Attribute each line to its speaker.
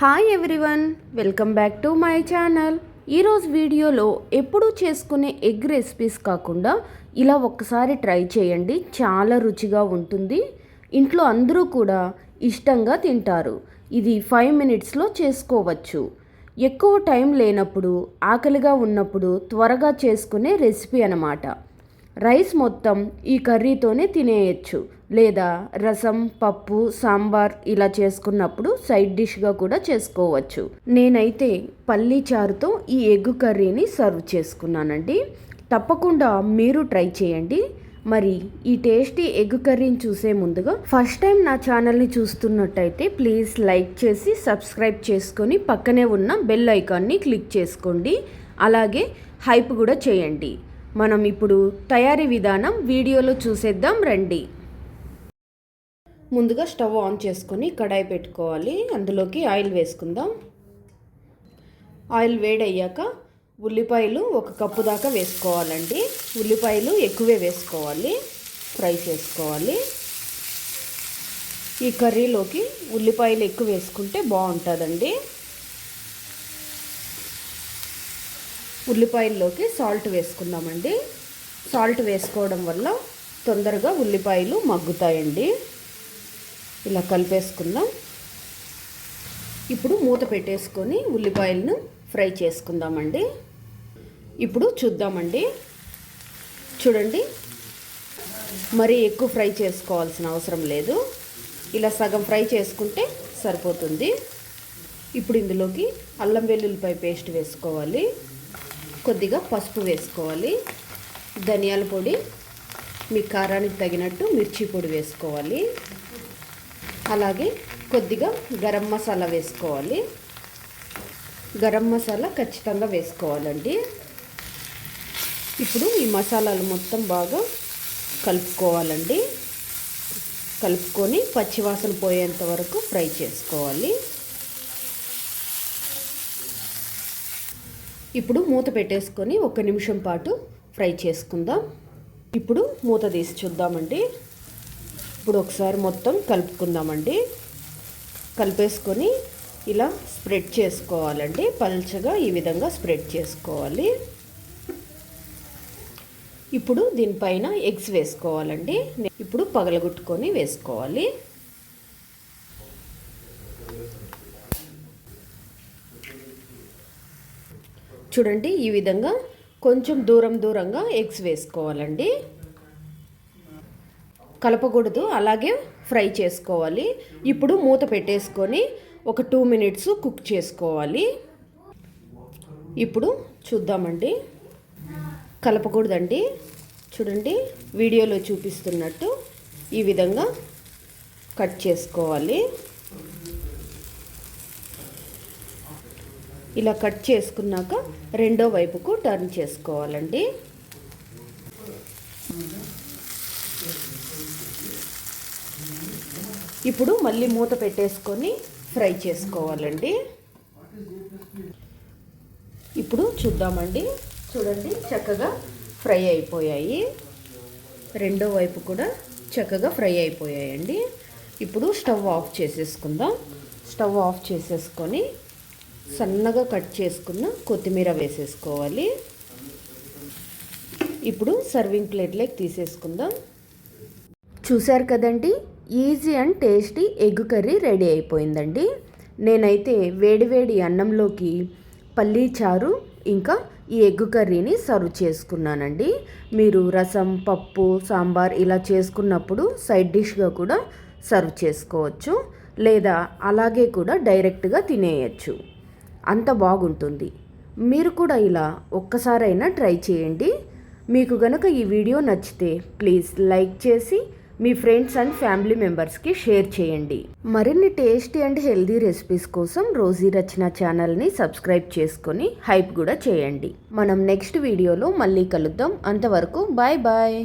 Speaker 1: Hi everyone welcome back to my channel ఈరోజు వీడియోలో ఎప్పుడూ చేసుకునే ఎగ్ రెసిపీస్ కాకుండా ఇలా ఒక్కసారి ట్రై చేయండి. చాలా రుచిగా ఉంటుంది. ఇంట్లో అందరూ కూడా ఇష్టంగా తింటారు. ఇది ఫైవ్ మినిట్స్లో చేసుకోవచ్చు. ఎక్కువ టైం లేనప్పుడు ఆకలిగా ఉన్నప్పుడు త్వరగా చేసుకునే రెసిపీ అన్నమాట. రైస్ మొత్తం ఈ కర్రీతోనే తినేయచ్చు. లేదా రసం పప్పు సాంబార్ ఇలా చేసుకున్నప్పుడు సైడ్ డిష్గా కూడా చేసుకోవచ్చు. నేనైతే పల్లీ చారుతో ఈ ఎగ్ కర్రీని సర్వ్ చేసుకున్నానండి. తప్పకుండా మీరు ట్రై చేయండి. మరి ఈ టేస్టీ ఎగ్ కర్రీని చూసే ముందుగా ఫస్ట్ టైం నా ఛానల్ని చూస్తున్నట్టయితే ప్లీజ్ లైక్ చేసి సబ్స్క్రైబ్ చేసుకొని పక్కనే ఉన్న బెల్ ఐకాన్ని క్లిక్ చేసుకోండి. అలాగే హైప్ కూడా చేయండి. మనం ఇప్పుడు తయారీ విధానం వీడియోలో చూసేద్దాం రండి. ముందుగా స్టవ్ ఆన్ చేసుకొని కడాయి పెట్టుకోవాలి. అందులోకి ఆయిల్ వేసుకుందాం. ఆయిల్ వేడయ్యాక ఉల్లిపాయలు ఒక కప్పు దాకా వేసుకోవాలండి. ఉల్లిపాయలు ఎక్కువే వేసుకోవాలి. ఫ్రై చేసుకోవాలి. ఈ కర్రీలోకి ఉల్లిపాయలు ఎక్కువ వేసుకుంటే బాగుంటుందండి. ఉల్లిపాయల్లోకి సాల్ట్ వేసుకుందామండి. సాల్ట్ వేసుకోవడం వల్ల తొందరగా ఉల్లిపాయలు మగ్గుతాయండి. ఇలా కలిపేసుకుందాం. ఇప్పుడు మూత పెట్టేసుకొని ఉల్లిపాయలను ఫ్రై చేసుకుందామండి. ఇప్పుడు చూద్దామండి. చూడండి. మరీ ఎక్కువ ఫ్రై చేసుకోవాల్సిన అవసరం లేదు. ఇలా సగం ఫ్రై చేసుకుంటే సరిపోతుంది. ఇప్పుడు ఇందులోకి అల్లం వెల్లుల్లిపాయ పేస్ట్ వేసుకోవాలి. కొద్దిగా పసుపు వేసుకోవాలి. ధనియాల పొడి మీ కారానికి తగినట్టు మిర్చి పొడి వేసుకోవాలి. అలాగే కొద్దిగా గరం మసాలా వేసుకోవాలి. గరం మసాలా ఖచ్చితంగా వేసుకోవాలండి. ఇప్పుడు ఈ మసాలాలు మొత్తం బాగా కలుపుకోవాలండి. కలుపుకొని పచ్చివాసన పోయేంత వరకు ఫ్రై చేసుకోవాలి. ఇప్పుడు మూత పెట్టేసుకొని ఒక నిమిషం పాటు ఫ్రై చేసుకుందాం. ఇప్పుడు మూత తీసి చూద్దామండి. ఇప్పుడు ఒకసారి మొత్తం కలుపుకుందామండి. కలిపేసుకొని ఇలా స్ప్రెడ్ చేసుకోవాలండి. పల్చగా ఈ విధంగా స్ప్రెడ్ చేసుకోవాలి. ఇప్పుడు దీనిపైన ఎగ్స్ వేసుకోవాలండి. ఇప్పుడు పగలగొట్టుకొని వేసుకోవాలి. చూడండి ఈ విధంగా కొంచెం దూరం దూరంగా ఎగ్స్ వేసుకోవాలండి. కలపకూడదు అలాగే ఫ్రై చేసుకోవాలి. ఇప్పుడు మూత పెట్టేసుకొని ఒక టూ మినిట్స్ కుక్ చేసుకోవాలి. ఇప్పుడు చూద్దామండి. కలపకూడదండి. చూడండి వీడియోలో చూపిస్తున్నట్టు ఈ విధంగా కట్ చేసుకోవాలి. ఇలా కట్ చేసుకున్నాక రెండో వైపుకు టర్న్ చేసుకోవాలండి. ఇప్పుడు మళ్ళీ మూత పెట్టేసుకొని ఫ్రై చేసుకోవాలండి. ఇప్పుడు చూద్దామండి. చూడండి చక్కగా ఫ్రై అయిపోయాయి. రెండో వైపు కూడా చక్కగా ఫ్రై అయిపోయాయండి. ఇప్పుడు స్టవ్ ఆఫ్ చేసేసుకుందాం. స్టవ్ ఆఫ్ చేసేసుకొని సన్నగా కట్ చేసుకున్న కొత్తిమీర వేసేసుకోవాలి. ఇప్పుడు సర్వింగ్ ప్లేట్లోకి తీసేసుకుందాం. చూశారు కదండి? Easy and tasty egg curry ready అయిపోయిందండి. నేనైతే వేడివేడి అన్నంలోకి పల్లీ చారు ఇంకా ఈ ఎగ్ కర్రీని సర్వ్ చేసుకున్నానండి. మీరు రసం పప్పు సాంబార్ ఇలా చేసుకున్నప్పుడు సైడ్ డిష్గా కూడా సర్వ్ చేసుకోవచ్చు. లేదా అలాగే కూడా డైరెక్ట్గా తినేయచ్చు. అంత బాగుంటుంది. మీరు కూడా ఇలా ఒక్కసారైనా ట్రై చేయండి. మీకు గనక ఈ వీడియో నచ్చితే ప్లీజ్ లైక్ చేసి మీ ఫ్రెండ్స్ అండ్ ఫ్యామిలీ మెంబర్స్కి షేర్ చేయండి. మరిన్ని టేస్టీ అండ్ హెల్దీ రెసిపీస్ కోసం రోజీ రచన ఛానల్ని సబ్స్క్రైబ్ చేసుకొని హైప్ కూడా చేయండి. మనం నెక్స్ట్ వీడియోలో మళ్ళీ కలుద్దాం. అంతవరకు బాయ్ బాయ్.